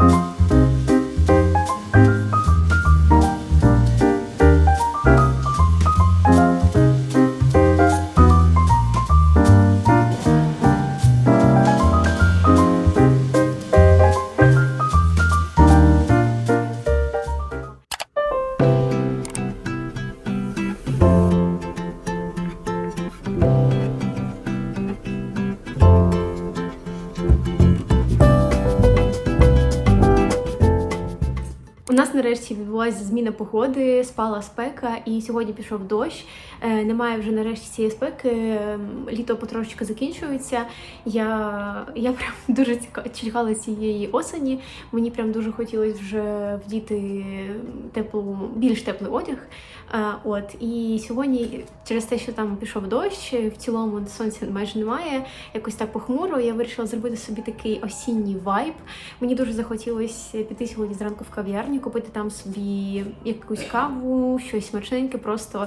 У відбулася зміна погоди, спала спека, і сьогодні пішов дощ. Е, Немає вже нарешті цієї спеки. ем, Літо потрошки закінчується. Я, я прям дуже чекала цієї осені. Мені прям дуже хотілося вже вдіти теплу, більш теплий одяг. Е, От і сьогодні, через те, що там пішов дощ, в цілому сонця майже немає. Якось так похмуро. Я вирішила зробити собі такий осінній вайб. Мені дуже захотілося піти сьогодні зранку в кав'ярню, купити там собі якусь каву, щось смачненьке, просто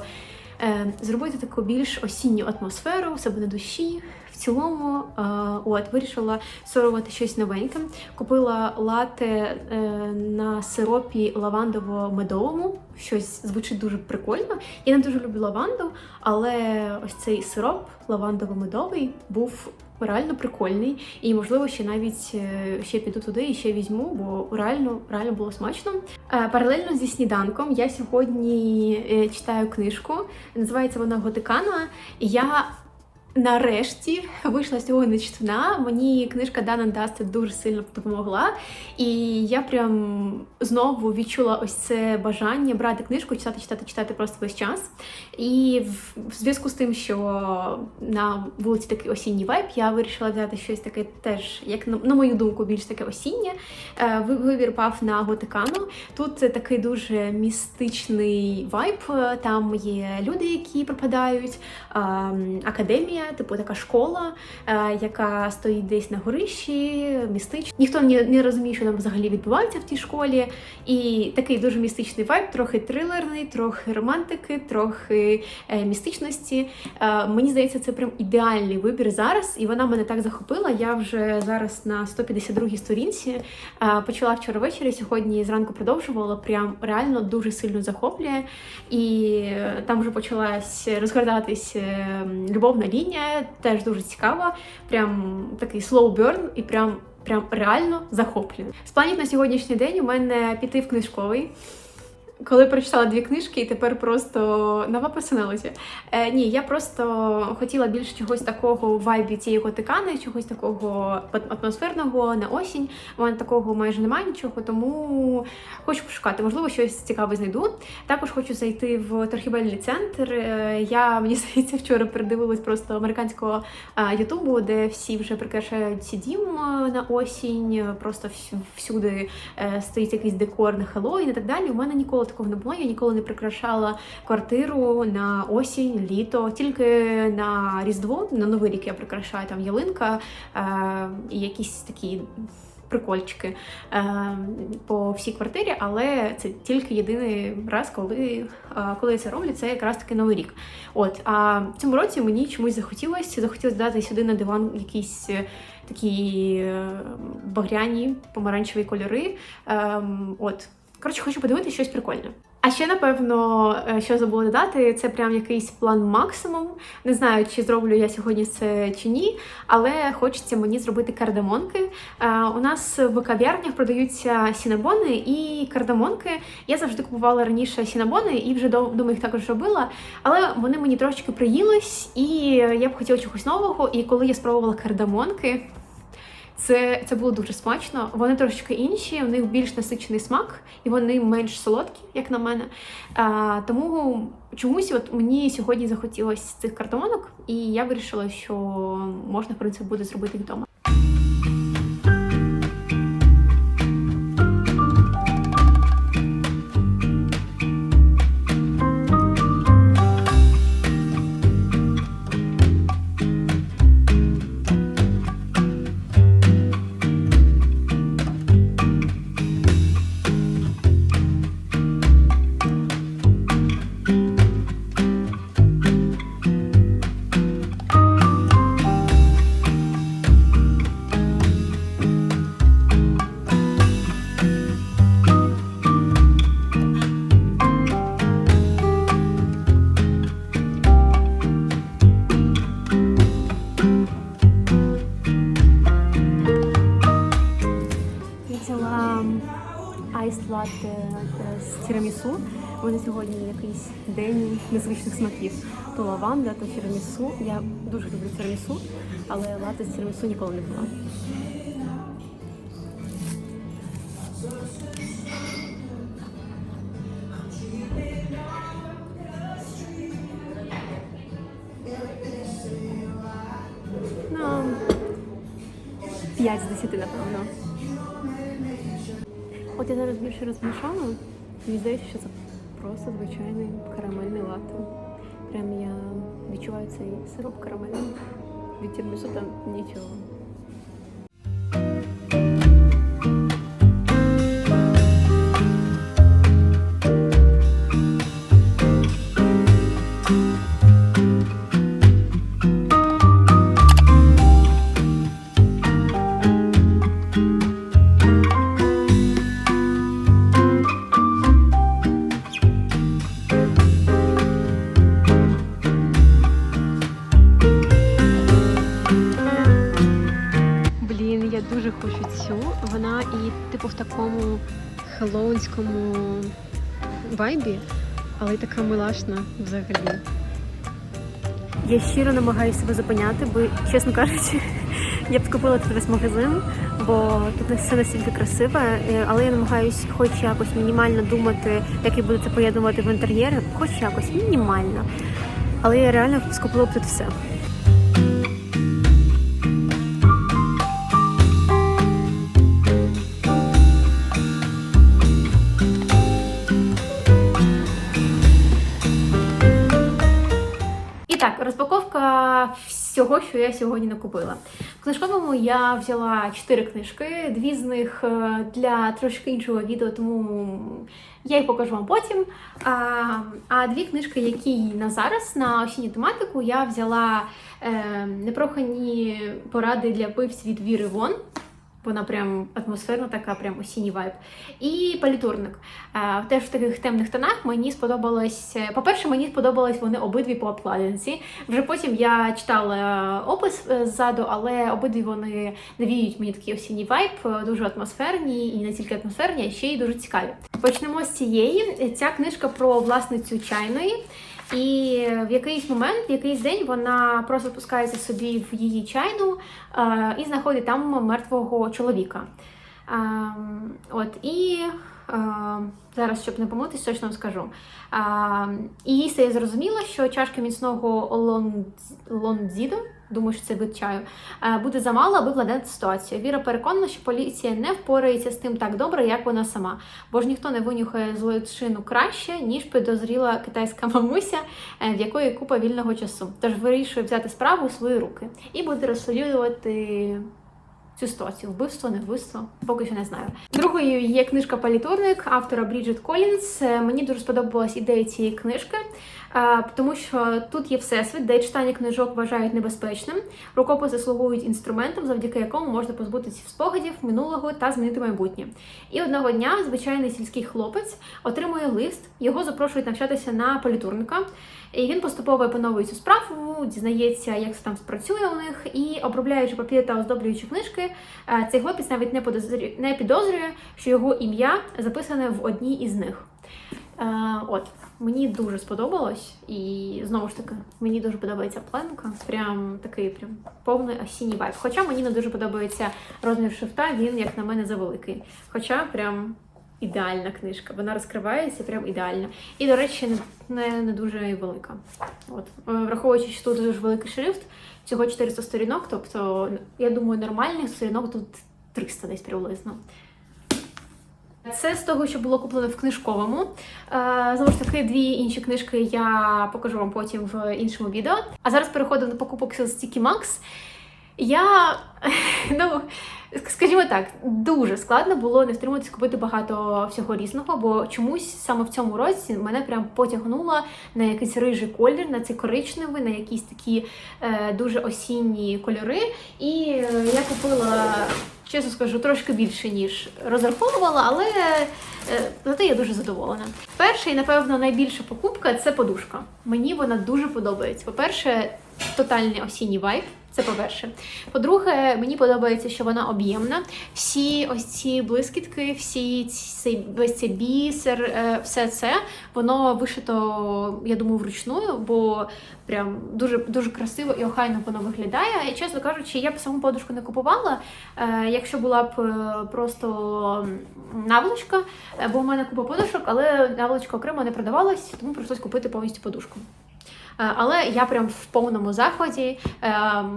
е, зробити таку більш осінню атмосферу в себе на душі. В цілому, е, от вирішила спробувати щось новеньке. Купила лате е, на сиропі лавандово-медовому. Щось звучить дуже прикольно. Я не дуже люблю лаванду, але ось цей сироп лавандово-медовий був реально прикольний. І можливо ще навіть е, ще піду туди і ще візьму, бо реально реально було смачно. Е, Паралельно зі сніданком я сьогодні е, читаю книжку. Називається вона Готикана. Я Нарешті вийшла з цього нечтна. Мені книжка Дана Дасти дуже сильно допомогла, і я прям знову відчула ось це бажання брати книжку, читати, читати, читати просто весь час. І в, зв'язку з тим, що на вулиці такий осінній вайб, я вирішила взяти щось таке теж, як на, мою думку, більш таке осіннє. Е, Вибір пав на Готикану. Тут такий дуже містичний вайб. Там є люди, які пропадають, ем, академія, типу така школа, е, яка стоїть десь на горищі, містична. Ніхто не, розуміє, що там взагалі відбувається в тій школі. І такий дуже містичний вайб, трохи трилерний, трохи романтики, трохи е, містичності. Е, мені здається, це прям ідеальний вибір зараз, і вона мене так захопила. Я вже зараз на 152-й сторінці. Почала вчора ввечері, сьогодні зранку продовжувала. Прям реально дуже сильно захоплює. І там вже почалась розгортатись любовна лінія, теж дуже цікава. Прям такий slow burn і прям. Прям реально захоплює. З планів на сьогоднішній день у мене піти в книжковий. Коли прочитала дві книжки, і тепер просто нова персоналіті. Е, ні, я просто хотіла більше чогось такого в вайбі цієї готикани, чогось такого атмосферного на осінь. У мене такого майже немає нічого, тому хочу пошукати. Можливо, щось цікаве знайду. Також хочу зайти в торгівельний центр. Е, Я мені здається вчора передивилась просто американського е, ютубу, де всі вже прикрашають ці дім е, на осінь. Просто всюди стоїть якийсь декор на Хеллоуін і так далі. У мене ніколи такого не було. Я ніколи не прикрашала квартиру на осінь, літо, тільки на Різдво, на Новий рік я прикрашаю там ялинка е, і якісь такі. Прикольчики е, по всій квартирі, але це тільки єдиний раз, коли, е, коли я це роблю, це якраз таки новий рік. От а в цьому році мені чомусь захотілося захотілося дати сюди на диван якісь е, такі е, багряні помаранчеві кольори. Ем, от коротше, хочу подивитися щось прикольне. А ще, напевно, е, що забула додати, це прям якийсь план максимум. Не знаю, чи зроблю я сьогодні це чи ні, але хочеться мені зробити кардамонки. Е, У нас в кав'ярнях продаються сінабони і кардамонки. Я завжди купувала раніше сінабони і вже дов- їх також робила, але вони мені трошечки приїлись, і я б хотіла чогось нового. І коли я спробувала кардамонки, це, це було дуже смачно. Вони трошечки інші, у них більш насичений смак, і вони менш солодкі, як на мене. А, тому чомусь от мені сьогодні захотілося цих картонок, і я вирішила, що можна в принципі буде зробити вдома. Тірамісу. У мене сьогодні якийсь день незвичних смаків. То лаванда, то тірамісу. Я дуже люблю тірамісу, але латте з тірамісу ніколи не була. Ну, 5 з 10, напевно. От я зараз більше розмішала. Мені здається, що це просто звичайний карамельний латте. Прям я відчуваю цей сироп карамельний. Від там нічого. Вайбі, але й така милашна взагалі. Я щиро намагаюся себе зупиняти, бо, чесно кажучи, я б скупила тут весь магазин, бо тут все настільки красиве, е, але я намагаюся хоч якось мінімально думати, як я буду це поєднувати в інтер'єрі, хоч якось мінімально. Але я реально скупила б тут все. Всього, що я сьогодні накупила. В книжковому я взяла чотири книжки, дві з них е, для трошки іншого відео, тому я їх покажу вам потім. А, а дві книжки, які на зараз на осінню тематику, я взяла е, непрохані поради для пивців від Віри Вон. Вона прям атмосферна, така прям осінній вайб. І палітурник. Е, Теж в таких темних тонах мені сподобалось. е, По-перше, мені сподобались вони обидві по обкладинці. Вже потім я читала опис е, ззаду, але обидві вони навіють мені такий осінній вайб, дуже атмосферні і не тільки атмосферні, а ще й дуже цікаві. Почнемо з цієї. Ця книжка про власницю чайної. І в якийсь момент, в якийсь день вона просто спускається собі в її чайну е, і знаходить там мертвого чоловіка. Е, от і е, зараз, щоб не помилитись, точно вам скажу. Е, і їй стає зрозуміло, що чашки міцного лондз- лондзіду, думаю, що це вид чаю, е, буде замало, аби владати ситуацію. Віра переконана, що поліція не впорається з тим так добре, як вона сама, бо ж ніхто не винюхає злочину краще, ніж підозріла китайська мамуся, е, в якої купа вільного часу. Тож вирішує взяти справу у свої руки і буде розслідувати цю ситуацію. Вбивство, не вбивство, поки що не знаю. Другою є книжка Палітурник автора Бріджит Колінс. Е, Мені дуже сподобалась ідея цієї книжки, тому що тут є всесвіт, де читання книжок вважають небезпечним. Рукописи слугують інструментом, завдяки якому можна позбутися спогадів минулого та змінити майбутнє. І одного дня звичайний сільський хлопець отримує лист. Його запрошують навчатися на політурника. І він поступово опановує цю справу, дізнається, як це там спрацює у них, і обробляючи папір та оздоблюючи книжки, е, цей хлопець навіть не підозрює, не підозрює, що його ім'я записане в одній із них. Е, От, мені дуже сподобалось, і знову ж таки, мені дуже подобається пленка. Прям такий прям повний осінній вайб. Хоча мені не дуже подобається розмір шрифта, він, як на мене, завеликий. Хоча прям ідеальна книжка. Вона розкривається прям ідеально. І, до речі, не, не, дуже велика. От. Е, Враховуючи, що тут дуже великий шрифт, всього 400 сторінок, тобто, я думаю, нормальних сторінок тут 300 десь приблизно. Це з того, що було куплено в книжковому. Е, Знову ж таки, дві інші книжки я покажу вам потім в іншому відео. А зараз переходимо до покупок з Sticky Max. Я, ну, скажімо так, дуже складно було не втриматися купити багато всього різного, бо чомусь саме в цьому році мене прям потягнуло на якийсь рижий колір, на цей коричневий, на якісь такі е, дуже осінні кольори. І е, я купила, чесно скажу, трошки більше, ніж розраховувала, але е, зате я дуже задоволена. Перша і, напевно, найбільша покупка це подушка. Мені вона дуже подобається. По-перше, тотальний осінній вайб. Це по-перше. По-друге, мені подобається, що вона об'ємна. Всі ось ці блискітки, всі ці, весь цей бісер, е, все це воно вишито, я думаю, вручну, бо прям дуже дуже красиво і охайно воно виглядає. І чесно кажучи, я б саму подушку не купувала, е, якщо була б е, просто наволочка, бо у мене купа подушок, але наволочка окремо не продавалась, тому прийшлось купити повністю подушку. Е, Але я прям в повному заході.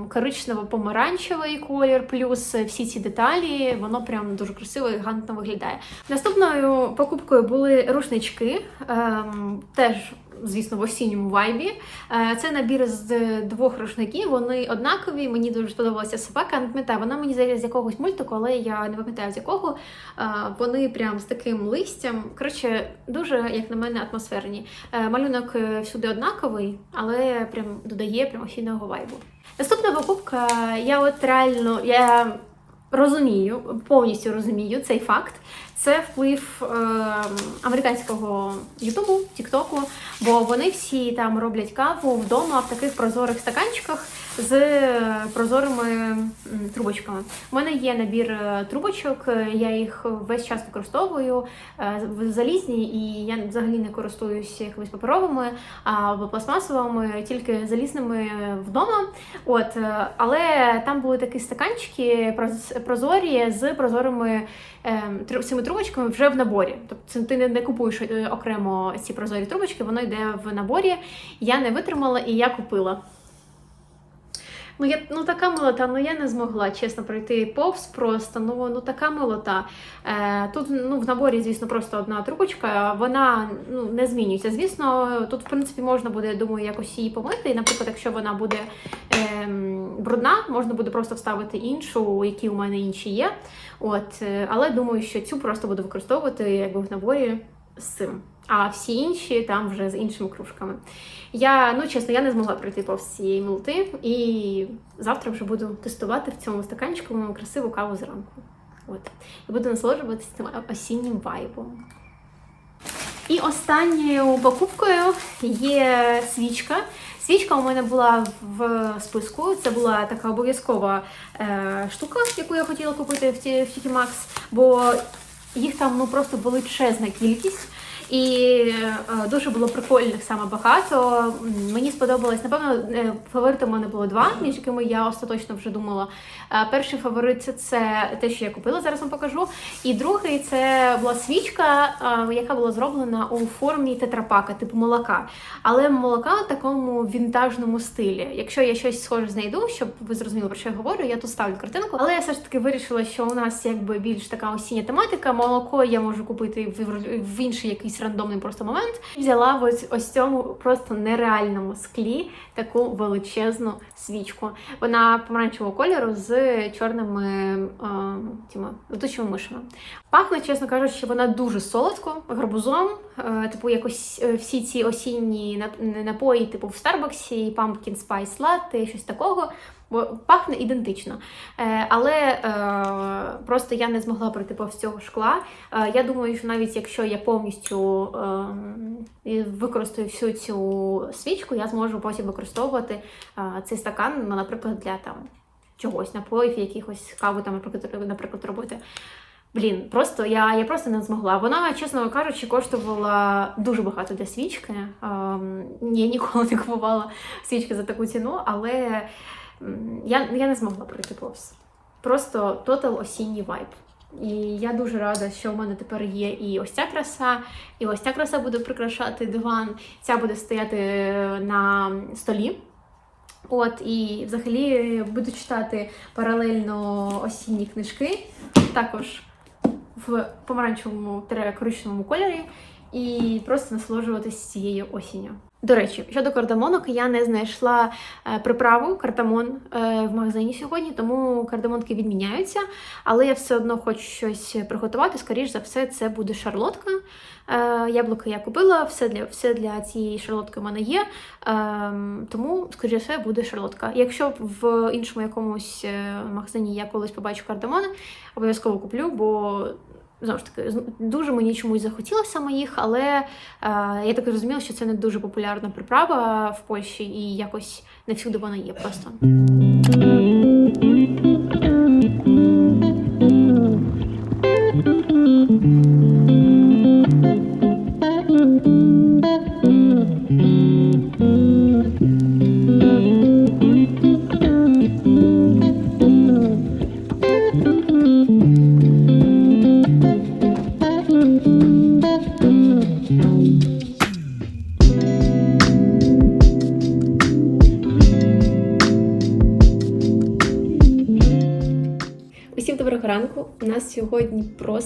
Коричнево-помаранчевий колір, плюс всі ці деталі, воно прям дуже красиво і гантно виглядає. Наступною покупкою були рушнички, ем, теж. Звісно, в осінньому вайбі. Е, Це набір з двох рушників. Вони однакові. Мені дуже сподобалася собака. Не пам'ятаю, вона мені здається з якогось мультику, але я не пам'ятаю з якого. Е, Вони прям з таким листям. Коротше, дуже, як на мене, атмосферні. Е, Малюнок всюди однаковий, але прям додає прям осіннього вайбу. Наступна покупка, я от реально я розумію, повністю розумію цей факт. Це вплив е, американського Ютубу, Тіктоку, бо вони всі там роблять каву вдома в таких прозорих стаканчиках з прозорими трубочками. У мене є набір е, трубочок, е, я їх весь час використовую е, залізні, і я взагалі не користуюся якимись паперовими або пластмасовими, тільки залізними вдома. От, е, але там були такі стаканчики проз- прозорі з прозорими цими трубочками вже в наборі. Тобто ти не, не купуєш е, окремо ці прозорі трубочки, воно йде в наборі. Я не витримала і я купила. Ну, я ну така милота, ну я не змогла чесно пройти повз просто. Ну, ну така милота. Е, тут ну, в наборі, звісно, просто одна трубочка, вона ну, не змінюється. Звісно, тут, в принципі, можна буде, я думаю, якось її помити. І, наприклад, якщо вона буде ем, брудна, можна буде просто вставити іншу, які у мене інші є. От, е, але думаю, що цю просто буду використовувати якби в наборі з цим. А всі інші там вже з іншими кружками. Я, ну чесно, я не змогла пройти повз цієї милоти, і завтра вже буду тестувати в цьому стаканчику красиву каву зранку. От. І буду насолоджуватися цим осіннім вайбом. І останньою покупкою є свічка. Свічка у мене була в списку. Це була така обов'язкова е, штука, яку я хотіла купити в ті- в TK Maxx, бо їх там ну просто величезна кількість. І е, дуже було прикольних саме багато. Мені сподобалось, напевно, е, фаворитом у мене було два, між якими я остаточно вже думала. Е, Перший фаворит це, те, що я купила, зараз вам покажу. І другий це була свічка, яка була зроблена у формі тетрапака, типу молока. Але молока в такому вінтажному стилі. Якщо я щось схоже знайду, щоб ви зрозуміли, про що я говорю, я тут ставлю картинку. Але я все ж таки вирішила, що у нас якби більш така осіння тематика. Молоко я можу купити в інший якийсь рандомний просто момент. Взяла ось, ось цьому просто нереальному склі таку величезну свічку. Вона помаранчевого кольору з чорними е, тіма, летучими мишами. Пахне, чесно кажучи, вона дуже солодко, гарбузом. Е, типу, якось е, всі ці осінні нап- напої, типу в Старбаксі, Pumpkin Spice Latte, щось такого. Бо пахне ідентично. Е, але е, просто я не змогла пройти повз цього шкла. Е, я думаю, що навіть якщо я повністю е, використаю всю цю свічку, я зможу потім використовувати цей стакан, ну, наприклад, для там чогось, напоїв, якихось каву, там, наприклад, робити. Блін, просто я, я просто не змогла. Вона, чесно кажучи, коштувала дуже багато для свічки. Ем, я ніколи не купувала свічки за таку ціну, але я, я не змогла пройти повз. Просто тотал осінній вайб. І я дуже рада, що в мене тепер є і ось ця краса, і ось ця краса буде прикрашати диван. Ця буде стояти на столі. От, і взагалі буду читати паралельно осінні книжки, також в помаранчевому коричневому кольорі, і просто насолоджуватися цією осінню. До речі, щодо кардамонок, я не знайшла е, приправу кардамон е, в магазині сьогодні, тому кардамонки відміняються. Але я все одно хочу щось приготувати. Скоріш за все, це буде шарлотка. Е, яблука я купила, все для, все для цієї шарлотки в мене є. Ем, тому, скоріш за все, буде шарлотка. Якщо в іншому якомусь магазині я колись побачу кардамони, обов'язково куплю, бо Знову ж таки, дуже мені чомусь захотілося саме їх, але е, я так розуміла, що це не дуже популярна приправа в Польщі, і якось не всюди вона є просто.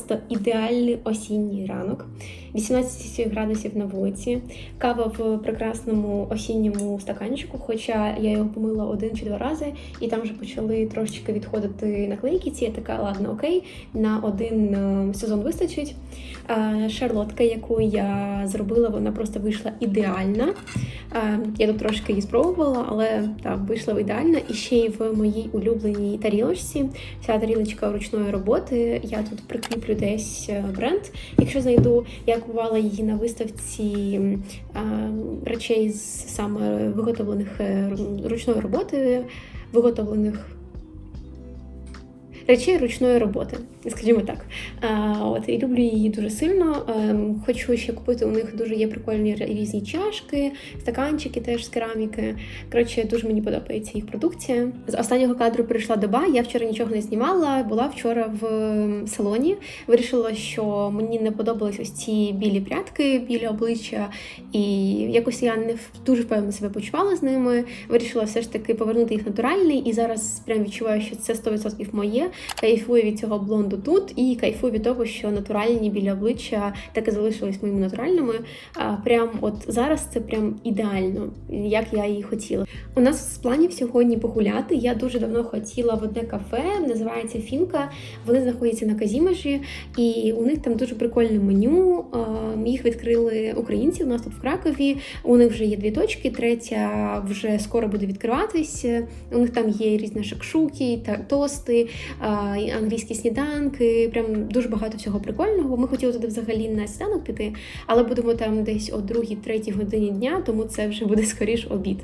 Просто ідеальний осінній ранок. 18 градусів на вулиці. Кава в прекрасному осінньому стаканчику, хоча я його помила один чи два рази, і там вже почали трошечки відходити наклейки. Ці я така, ладно, окей, на один е, сезон вистачить. Е, Шарлотка, яку я зробила, вона просто вийшла ідеальна. Е, Я тут трошки її спробувала, але так, вийшла ідеально. І ще й в моїй улюбленій тарілочці. Ця тарілочка ручної роботи. Я тут прикріплю десь бренд. Якщо знайду, я купувала її на виставці речей з саме виготовлених е, ручної роботи, виготовлених. Речей ручної роботи, скажімо так. А, от і люблю її дуже сильно. Ем, хочу ще купити. У них дуже є прикольні різні чашки, стаканчики теж з кераміки. Коротше, дуже мені подобається їх продукція. З останнього кадру прийшла доба. Я вчора нічого не знімала. Була вчора в салоні. Вирішила, що мені не подобались ось ці білі прядки біля обличчя, і якось я не дуже впевнено себе почувала з ними. Вирішила все ж таки повернути їх натуральний, і зараз прям відчуваю, що це 100% моє. Кайфую від цього блонду тут, і кайфую від того, що натуральні біля обличчя так і залишились моїми натуральними. Прям от зараз це прям ідеально, як я і хотіла. У нас з планів сьогодні погуляти. Я дуже давно хотіла в одне кафе, називається Фінка. Вони знаходяться на Казімежі, і у них там дуже прикольне меню. Їх відкрили українці. У нас тут в Кракові. У них вже є дві точки, третя вже скоро буде відкриватись. У них там є різні шакшуки тости, англійські сніданки. Прям дуже багато всього прикольного. Ми хотіли туди взагалі на сніданок піти, але будемо там десь о 2-3 годині дня, тому це вже буде скоріш обід.